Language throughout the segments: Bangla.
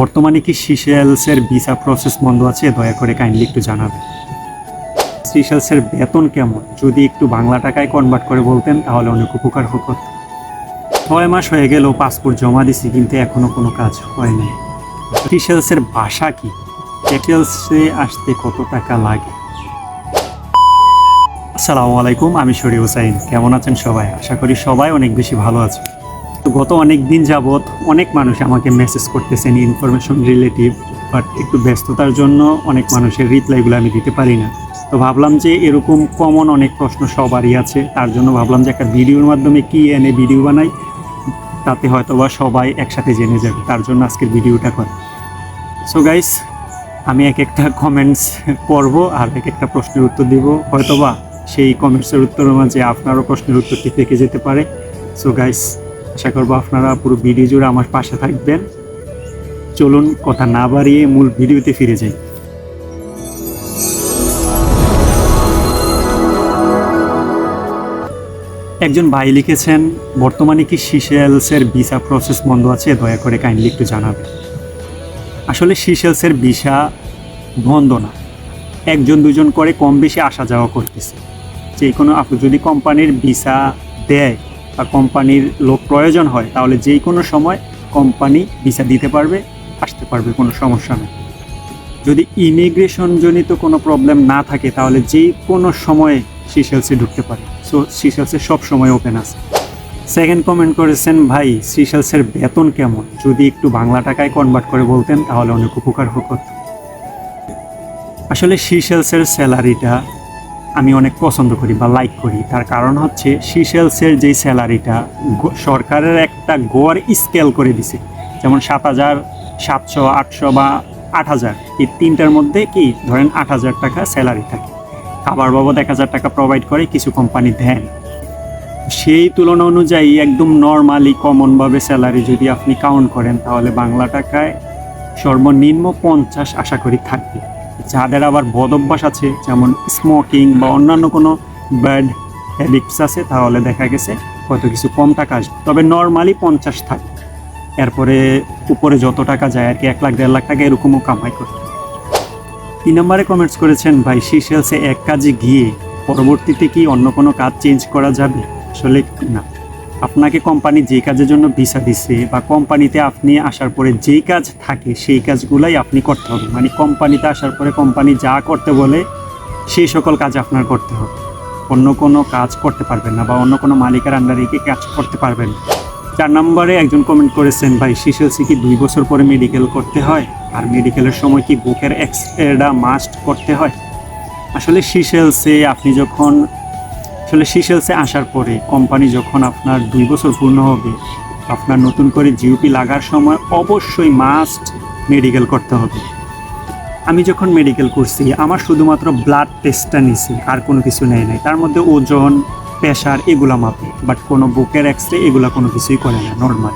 বর্তমানে কি সিশেলসের ভিসা প্রসেস বন্ধ আছে? দয়া করে কাইন্ডলি একটু জানাবেন। সিশেলসের বেতন কেমন? যদি একটু বাংলা টাকায় কনভার্ট করে বলতেন, তাহলে অনেক উপকার হতো। ছয় মাস হয়ে গেল পাসপোর্ট জমা দিছি, কিন্তু এখনও কোনো কাজ হয়নি সিশেলসের ভাষা কি? সিশেলসে আসতে কত টাকা লাগে? আসসালামু আলাইকুম, আমি শরী হুসাইন কেমন আছেন সবাই? আশা করি সবাই অনেক বেশি ভালো আছে গত অনেক দিন যাবৎ অনেক মানুষ আমাকে মেসেজ করতেছেন ইনফরমেশন রিলেটিভ বাট একটু ব্যস্ততার জন্য অনেক মানুষের রিপ্লাইগুলো আমি দিতে পারি না। তো ভাবলাম যে এরকম কমন অনেক প্রশ্ন সবারই আছে, তার জন্য ভাবলাম যে একটা ভিডিওর মাধ্যমে কি এনে ভিডিও বানাই, তাতে হয়তোবা সবাই একসাথে জেনে যাবে, তার জন্য আজকের ভিডিওটা করা। সো গাইস আমি এক একটা কমেন্টস পড়ব আর এক একটা প্রশ্নের উত্তর দিব। হয়তোবা সেই কমেন্টসের উত্তরের মাঝে আপনারও প্রশ্নের উত্তরটি থেকে যেতে পারে। সো গাইস আশা করব আপনারা পুরো ভিডিও জুড়ে আমার পাশে থাকবেন। চলুন, কথা না বাড়িয়ে মূল ভিডিওতে ফিরে যাই। একজন ভাই লিখেছেন, বর্তমানে কি সিসেলসের ভিসা প্রসেস বন্ধ আছে? দয়া করে কাইন্ডলি একটু জানাবেন। আসলে সিসেলসের ভিসা বন্ধ না। একজন, দুজন করে কম বেশি আসা যাওয়া করতেছে। যে কোনো আপনি যদি কোম্পানির ভিসা দেয় বা কোম্পানির লোক প্রয়োজন হয়, তাহলে যে কোনো সময় কোম্পানি ভিসা দিতে পারবে, আসতে পারবে, কোনো সমস্যা নেই। যদি ইমিগ্রেশন জনিত কোনো প্রবলেম না থাকে, তাহলে যে কোনো সময়ে সিশেলসে ঢুকতে পারে। সো সিশেলসে সব সময় ওপেন আছে। সেকেন্ড কমেন্ট করেছেন, ভাই সিসেলসের বেতন কেমন? যদি একটু বাংলা টাকায় কনভার্ট করে বলতেন, তাহলে অনেক উপকার হতো। আসলে সিশেলসের স্যালারিটা আমি অনেক পছন্দ করি বা লাইক করি। তার কারণ হচ্ছে সিশেলসের যেই স্যালারিটা সরকারের একটা গড় স্কেল করে দিছে। যেমন সাত হাজার সাতশো, আটশো বা আট হাজার। এই তিনটার মধ্যে কি, ধরেন আট হাজার টাকা স্যালারি থাকে। খাবার বাবদ এক হাজার টাকা প্রোভাইড করে, কিছু কোম্পানি দেন। সেই তুলনা অনুযায়ী একদম নর্মালি কমনভাবে স্যালারি যদি আপনি কাউন্ট করেন, তাহলে বাংলা টাকায় সর্বনিম্ন পঞ্চাশ আশা করি থাকবে। যাদের আবার বদ অভ্যাস আছে, যেমন স্মোকিং বা অন্যান্য কোনো ব্যাড হ্যাবিটস আছে, তাহলে দেখা গেছে হয়তো কিছু কম টাকা আসবে। তবে নর্মালি পঞ্চাশ থাকে। এরপরে উপরে যত টাকা যায় আর কি, এক লাখ, দেড় লাখ টাকা এরকমও কামাই করতে তিন নম্বরে কমেন্টস করেছেন, ভাই সিশেলসে এক কাজে গিয়ে পরবর্তীতে কি অন্য কোনো কাজ চেঞ্জ করা যাবে? আসলে না। আপনাকে কোম্পানি যে কাজের জন্য ভিসা দিছে বা কোম্পানিতে আপনি আসার পরে যেই কাজ থাকে সেই কাজগুলাই আপনি করতে হবে। মানে কোম্পানিতে আসার পরে কোম্পানি যা করতে বলে, সেই সকল কাজ আপনার করতে হবে। অন্য কোনো কাজ করতে পারবেন না বা অন্য কোনো মালিকের আন্ডারে গিয়ে কাজ করতে পারবেন চার নম্বরে একজন কমেন্ট করেছেন, ভাই সিসেলসি কি দুই বছর পরে মেডিকেল করতে হয়? আর মেডিকেলের সময় কি বুকের এক্সরেটা মাস্ট করতে হয়? আসলে সিসেলসে আপনি যখন আসলে সিসেলসে আসার পরে কোম্পানি যখন আপনার দুই বছর পূর্ণ হবে, আপনার নতুন করে জিওপি লাগার সময় অবশ্যই মাস্ট মেডিকেল করতে হবে। আমি যখন মেডিকেল করছি, আমার শুধুমাত্র ব্লাড টেস্টটা নিছি, আর কোনো কিছু নেই, নাই। তার মধ্যে ওজন প্রেশার এগুলো মাপে বাট কোনো বুকের এক্স রে এগুলো কোনো কিছুই করে না নর্মাল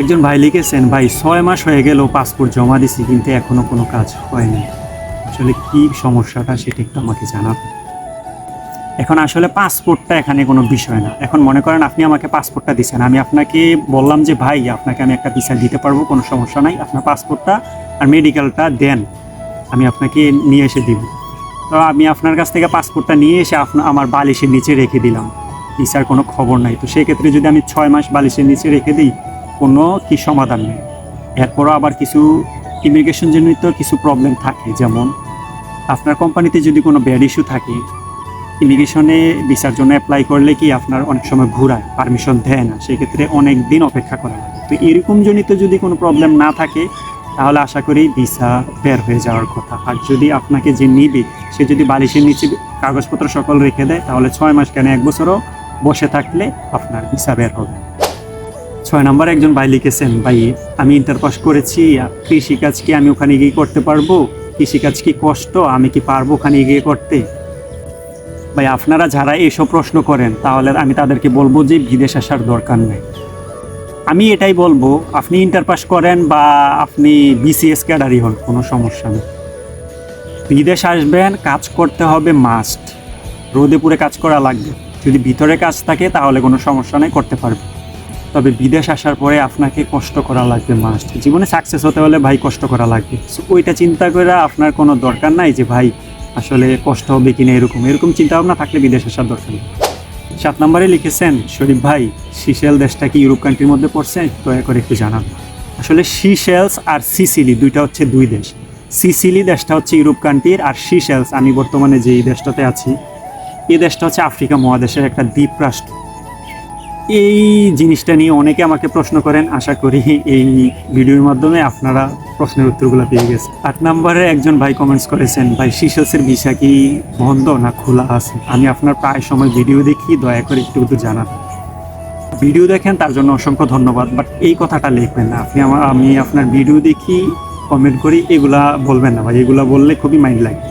একজন ভাই লিখেছেন, ভাই, ছয় মাস হয়ে গেল পাসপোর্ট জমা দিছি, কিন্তু এখনও কোনো কাজ হয়নি। আসলে কী সমস্যাটা সেটা একটু আমাকে জানাবেন। এখন আসলে পাসপোর্টটা এখানে কোনো বিষয় না। এখন মনে করেন আপনি আমাকে পাসপোর্টটা দিচ্ছেন আমি আপনাকে বললাম যে, ভাই, আপনাকে আমি একটা ভিসা দিতে পারব, কোনো সমস্যা নাই। আপনার পাসপোর্টটা আর মেডিকেলটা দেন। আমি আপনাকে নিয়ে এসে দিব। তো আমি আপনার কাছ থেকে পাসপোর্টটা নিয়ে এসে আপনার আমার বালিশের নিচে রেখে দিলাম। ভিসার কোনো খবর নাই। তো সেক্ষেত্রে যদি আমি ছয় মাস বালিশের নিচে রেখে দিই, কোনো কি সমাধান নেই? এরপরও আবার কিছু ইমিগ্রেশন জনিত কিছু প্রবলেম থাকে। যেমন, আপনার কোম্পানিতে যদি কোনো ব্যাড ইস্যু থাকে ইমিগ্রেশনে ভিসার জন্য অ্যাপ্লাই করলে কি আপনার অনেক সময় ঘুরায়? পারমিশন দেয় না, সেক্ষেত্রে অনেক দিন অপেক্ষা করা লাগে। তো এরকম জনিত যদি কোনো প্রবলেম না থাকে, তাহলে আশা করি ভিসা বের হয়ে যাওয়ার কথা। আর যদি আপনাকে যে নিবে, সে যদি বালিশের নিচে কাগজপত্র সকল রেখে দেয়, তাহলে ছয় মাস কেন এক বছরও বসে থাকলে আপনার ভিসা বের হবে। ছয় নম্বর, একজন ভাই লিখেছেন, ভাই, আমি ইন্টার পাস করেছি কৃষিকাজ কি আমি ওখানে গিয়ে করতে পারব? কৃষিকাজ কি কষ্ট? আমি কি পারব ওখানে গিয়ে করতে? ভাই, আপনারা যারা এসব প্রশ্ন করেন, তাহলে আমি তাদেরকে বলব যে বিদেশ আসার দরকার নেই। আমি এটাই বলব, আপনি ইন্টার পাস করেন বা আপনি বিসিএস ক্যাডারই হন, কোনো সমস্যা নেই। বিদেশ আসবেন, কাজ করতে হবে মাস্ট রোদে পুরে কাজ করা লাগবে। যদি ভিতরে কাজ থাকে, তাহলে কোনো সমস্যা নেই, করতে পারবে তবে বিদেশ আসার পরে আপনাকে কষ্ট করা লাগবে মাস্ট জীবনে সাকসেস হতে হলে ভাই কষ্ট করা লাগবে। ওইটা চিন্তা করে আপনার কোনো দরকার নাই যে, ভাই আসলে কষ্ট হবে কিনা এরকম এরকম চিন্তা ভাবনা থাকলে বিদেশ আসার দরকার নেই। সাত নম্বরে লিখেছেন, শরীফ ভাই সিশেল দেশটা কি ইউরোপ কান্ট্রির মধ্যে পড়ছে? দয়া করে একটু জানান। আসলে সিশেলস আর সিসিলি দুইটা হচ্ছে দুই দেশ। সিসিলি দেশটা হচ্ছে ইউরোপ কান্ট্রির আর সিশেলস আমি বর্তমানে যেই দেশটাতে আছি এই দেশটা হচ্ছে আফ্রিকা মহাদেশের একটা দ্বীপ রাষ্ট্র এই জিনিসটা নিয়ে অনেকে আমাকে প্রশ্ন করেন, আশা করি এই ভিডিওর মাধ্যমে আপনারা প্রশ্নের উত্তরগুলো পেয়ে গেছে আট নম্বরে একজন ভাই কমেন্টস করেছেন, ভাই সিশেলসের ভিসা কি বন্ধ না খোলা আছে? আমি আপনার প্রায় সময় ভিডিও দেখি, দয়া করে একটু একটু জানান। ভিডিও দেখেন, তার জন্য অসংখ্য ধন্যবাদ বাট এই কথাটা লিখবেন না। আপনি আমার আমি আপনার ভিডিও দেখি কমেন্ট করি, এগুলা বলবেন না ভাই, এগুলা বললে খুবই মাইন্ড লাগে।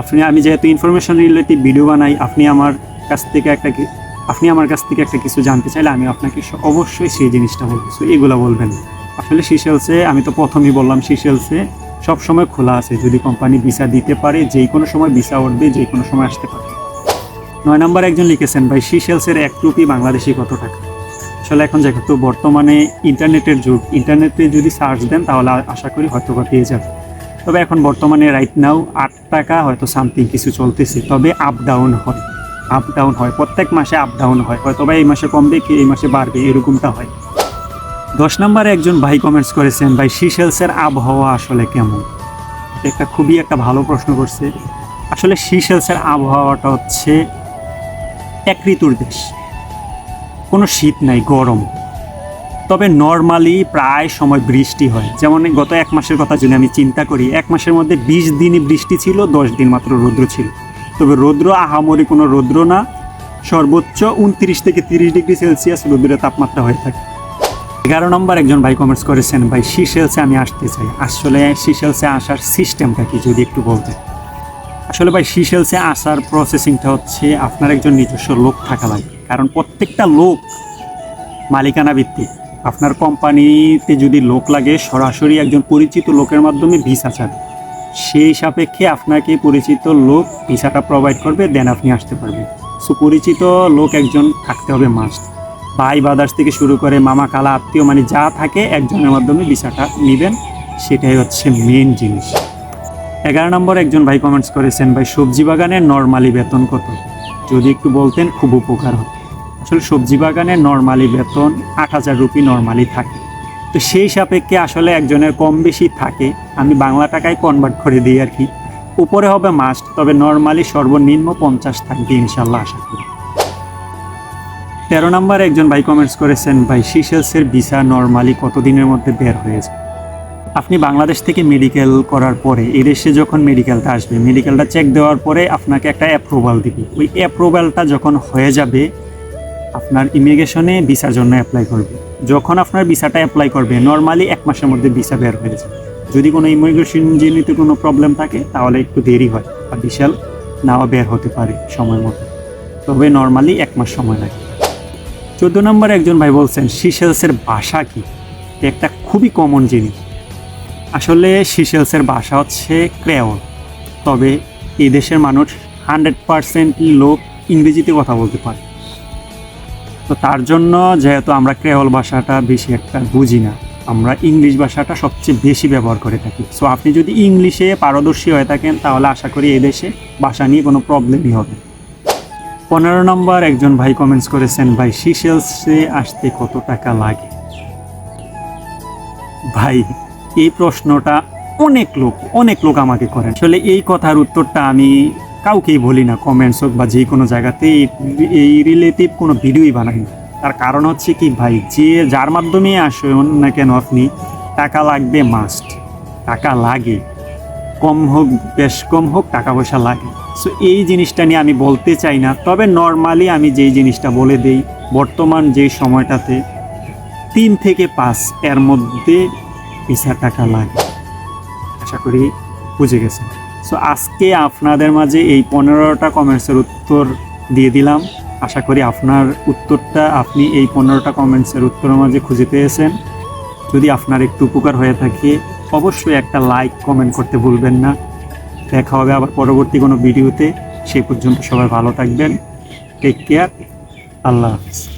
আপনি আমি যেহেতু ইনফরমেশন রিলেটিভ ভিডিও বানাই, আপনি আমার কাছ থেকে একটা আপনি আমার কাছ থেকে একটা কিছু জানতে চাইলে আমি আপনাকে অবশ্যই সেই জিনিসটা বলব। সো এগুলো বলবেন। আসলে সিশেলসে আমি তো প্রথমেই বললাম সিশেলসে সব সময় খোলা আছে। যদি কোম্পানি ভিসা দিতে পারে যেই কোনো সময় ভিসা উঠবে, যে কোনো সময় আসতে পারে। নয় নম্বর একজন লিখেছেন, ভাই সিশেলসের এক রুপি বাংলাদেশি কত টাকা? আসলে এখন যেহেতু বর্তমানে ইন্টারনেটের যুগ। ইন্টারনেটে যদি সার্চ দেন, তাহলে আশা করি হয়তো বা পেয়ে যাবে তবে এখন বর্তমানে রাইট নাও আট টাকা হয়তো সামথিং কিছু চলতেছে। তবে আপ ডাউন হয়। আপ ডাউন হয়। প্রত্যেক মাসে আপ ডাউন হয়। হয়তো বা এই মাসে কমবে কি, এই মাসে বাড়বে, এরকমটা হয়। দশ নম্বরে একজন ভাই কমেন্টস করেছেন, ভাই সিশেলসের আবহাওয়া আসলে কেমন? একটা খুবই একটা ভালো প্রশ্ন করছে। আসলে সিশেলসের আবহাওয়াটা হচ্ছে এক ঋতুর দেশ। কোনো শীত নাই, গরম। তবে নর্মালি প্রায় সময় বৃষ্টি হয়। যেমন গত এক মাসের কথা যদি আমি চিন্তা করি, এক মাসের মধ্যে বিশ দিনই বৃষ্টি ছিল, দশ দিন মাত্র রৌদ্র ছিল। তবে রৌদ্র আহামরি কোনো রৌদ্র না। সর্বোচ্চ উনত্রিশ থেকে তিরিশ ডিগ্রি সেলসিয়াস রৌদ্রের তাপমাত্রা হয়ে থাকে। এগারো নম্বর একজন ভাই কমেন্টস করেছেন, ভাই সিশেলসে আমি আসতে চাই। আসলে সিশেলসে আসার সিস্টেমটা কি, যদি একটু বলতেন? আসলে ভাই সিশেলসে আসার প্রসেসিংটা হচ্ছে আপনার একজন নিজস্ব লোক থাকা লাগে। কারণ প্রত্যেকটা লোক মালিকানা ভিত্তিক। আপনার কোম্পানিতে যদি লোক লাগে, সরাসরি একজন পরিচিত লোকের মাধ্যমে ভিসা চাবে সেই সাপেক্ষে আপনাকে পরিচিত লোক ভিসাটা প্রোভাইড করবে দেন আপনি আসতে পারবেন। সো পরিচিত লোক একজন থাকতে হবে মাস্ট ভাই বাদার্স থেকে শুরু করে মামা, কালা, আত্মীয় মানে যা থাকে একজনের মাধ্যমে ভিসাটা নেবেন, সেটাই হচ্ছে মেন জিনিস। এগারো নম্বর, একজন ভাই কমেন্টস করেছেন, ভাই, সবজি বাগানের নর্মালি বেতন কত? যদি একটু বলতেন, খুব উপকার হতো। আসলে সবজি বাগানে নর্মালি বেতন আট হাজার রুপি নর্মালি থাকে। তো সেই সাপেক্ষে আসলে একজনের কম বেশি থাকে। আমি বাংলা টাকায় কনভার্ট করে দিই আর কি। উপরে হবে মাস্ট তবে নর্মালি সর্বনিম্ন পঞ্চাশ থাকবে ইনশাল্লাহ আশা করি। তেরো নম্বর একজন ভাই কমেন্টস করেছেন, ভাই সিশেলসের ভিসা নর্মালি কতদিনের মধ্যে বের হয়ে যায়? আপনি বাংলাদেশ থেকে মেডিকেল করার পরে, এদেশে যখন মেডিকেলটা আসবে মেডিকেলটা চেক দেওয়ার পরে আপনাকে একটা অ্যাপ্রুভাল দিবে। ওই অ্যাপ্রুভালটা যখন হয়ে যাবে আপনার ইমিগ্রেশনে ভিসার জন্য অ্যাপ্লাই করবে। যখন আপনার ভিসাটা অ্যাপ্লাই করবে নর্মালি এক মাসের মধ্যে ভিসা বের হয়ে যাবে। যদি কোনো ইমিগ্রেশন জনিত কোনো প্রবলেম থাকে, তাহলে একটু দেরি হয়। বা বিশাল নাও বের হতে পারে সময় মতো। তবে নর্মালি এক মাস সময় লাগে। চোদ্দ নম্বর একজন ভাই বলছেন সিশেলসের ভাষা কি? একটা খুবই কমন জিনিস। আসলে সিশেলসের ভাষা হচ্ছে ক্রেওল। তবে এই দেশের মানুষ হান্ড্রেড পারসেন্ট লোক ইংরেজিতে কথা বলতে পারে। তো তার জন্য যেহেতু আমরা ক্রেওল ভাষাটা বেশি একটা বুঝি না, আমরা ইংলিশ ভাষাটা সবচেয়ে বেশি ব্যবহার করে থাকি। সো আপনি যদি ইংলিশে পারদর্শী হয়ে থাকেন, তাহলে আশা করি এই দেশে ভাষা নিয়ে কোনো প্রবলেমই হবে পনেরো নম্বর, একজন ভাই কমেন্টস করেছেন, ভাই সিশেলসে আসতে কত টাকা লাগে? ভাই, এই প্রশ্নটা অনেক লোক অনেক লোক আমাকে করেন। আসলে এই কথার উত্তরটা আমি কাউকেই বলি না কমেন্টস হোক বা যে কোনো জায়গাতে এই- রিলেটিভ কোনো ভিডিওই বানাই না। তার কারণ হচ্ছে কি ভাই, যে যার মাধ্যমে আসুন না কেন আপনি, টাকা লাগবে মাস্ট টাকা লাগে। কম হোক, বেশ কম হোক, টাকা পয়সা লাগে। সো এই জিনিসটা নিয়ে আমি বলতে চাই না। তবে নর্মালি আমি যেই জিনিসটা বলে দেই, বর্তমান যে সময়টাতে তিন থেকে পাঁচ এর মধ্যে ভিসা টাকা লাগে। আশা করি বুঝে গেছেন। সো আজকে আপনাদের মাঝে এই পনেরোটা কমেন্টসের উত্তর দিয়ে দিলাম। আশা করি আপনার উত্তরটা আপনি এই পনেরোটা কমেন্টসের উত্তরের মাঝে খুঁজে পেয়েছেন। যদি আপনার একটু উপকার হয়ে থাকে, অবশ্যই একটা লাইক কমেন্ট করতে ভুলবেন না। দেখা হবে আবার পরবর্তী কোনো ভিডিওতে। সেই পর্যন্ত সবাই ভালো থাকবেন। টেক কেয়ার আল্লাহ হাফিজ।